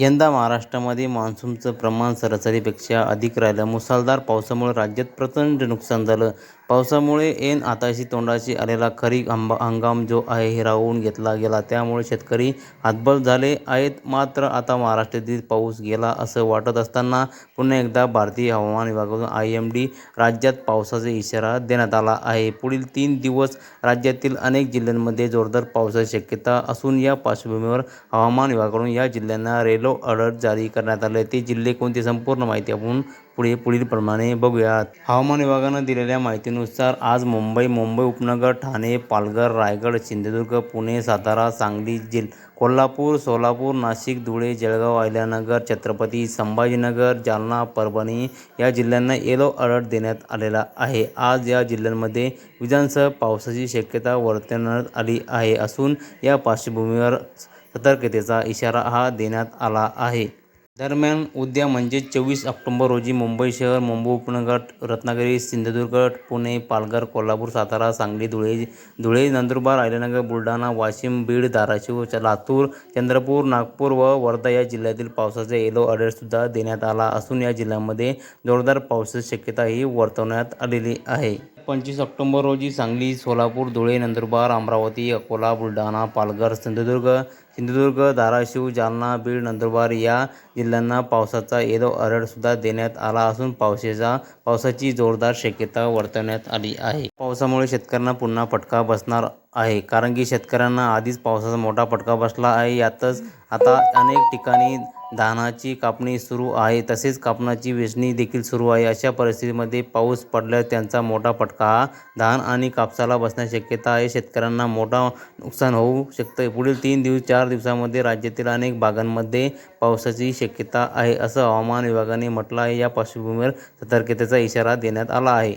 यंदा महाराष्ट्रामध्ये मान्सूनचं प्रमाण सरासरीपेक्षा अधिक राहिलं. मुसळधार पावसामुळे राज्यात प्रचंड नुकसान झालं. पावसामुळे ऐन आताशी तोंडाशी आलेला खरीप हंगाम जो आहे हिरावून घेतला गेला. त्यामुळे शेतकरी हतबल झाले आहेत. मात्र आता महाराष्ट्रातील पाऊस गेला असं वाटत असताना पुन्हा एकदा भारतीय हवामान विभागाकडून डी राज्यात पावसाचा इशारा देण्यात आला आहे. पुढील तीन दिवस राज्यातील अनेक जिल्ह्यांमध्ये जोरदार पावसाची शक्यता असून या पार्श्वभूमीवर हवामान विभागाकडून या जिल्ह्यांना येलो अलर्ट जारी करण्यात आले. ते जिल्हे कोणते संपूर्ण माहिती आपण पुढे पुढीलप्रमाणे बघूयात. हवामान विभागानं दिलेल्या माहितीनुसार आज मुंबई, मुंबई उपनगर, ठाणे, पालघर, रायगड, सिंधुदुर्ग, पुणे, सातारा, सांगली, कोल्हापूर, सोलापूर, नाशिक, धुळे, जळगाव, अहिल्यानगर, छत्रपती संभाजीनगर, जालना, परभणी या जिल्ह्यांना येलो अलर्ट देण्यात आलेला आहे. आज या जिल्ह्यांमध्ये विजांसह पावसाची शक्यता वर्तवण्यात आली आहे असून या पार्श्वभूमीवर सतर्कतेचा इशारा हा देण्यात आला आहे. दरम्यान उद्या म्हणजेच चोवीस ऑक्टोंबर रोजी मुंबई शहर, मुंबई उपनगर, रत्नागिरी, सिंधुदुर्ग, पुणे, पालघर, कोल्हापूर, सातारा, सांगली, धुळे, धुळे, नंदुरबार, अहिल्यानगर, बुलढाणा, वाशिम, बीड, धाराशिव, लातूर, चंद्रपूर, नागपूर व वर्धा या जिल्ह्यातील पावसाचा येलो अलर्टसुद्धा देण्यात आला असून या जिल्ह्यांमध्ये जोरदार पावसाची शक्यताही वर्तवण्यात आलेली आहे. पंचवीस ऑक्टोंबर रोजी सांगली, सोलापूर, धुळे, नंदुरबार, अमरावती, अकोला, बुलढाणा, पालघर, सिंधुदुर्ग, सिंधुदुर्ग, धाराशिव, जालना, बीड, नंदुरबार या जिल्ह्यांना पावसाचा येलो अलर्टसुद्धा देण्यात आला असून पावसाचा पावसाची जोरदार शक्यता वर्तवण्यात आली आहे. पावसामुळे शेतकऱ्यांना पुन्हा फटका बसणार आहे. कारण की शेतकऱ्यांना आधीच पावसाचा मोठा फटका बसला आहे. यातच आता अनेक ठिकाणी धानाची कापणी सुरू आहे. तसेच कापणाची वेचणी देखील सुरू आहे. अशा परिस्थितीमध्ये पाऊस पडल्यास त्यांचा मोठा फटका हा धान आणि कापसाला बसण्याची शक्यता आहे. शेतकऱ्यांना मोठा नुकसान होऊ शकतं. पुढील तीन दिवस चार दिवसामध्ये राज्यातील अनेक भागांमध्ये पावसाची शक्यता आहे असं हवामान विभागाने म्हटलं आहे. या पार्श्वभूमीवर सतर्कतेचा इशारा देण्यात आला आहे.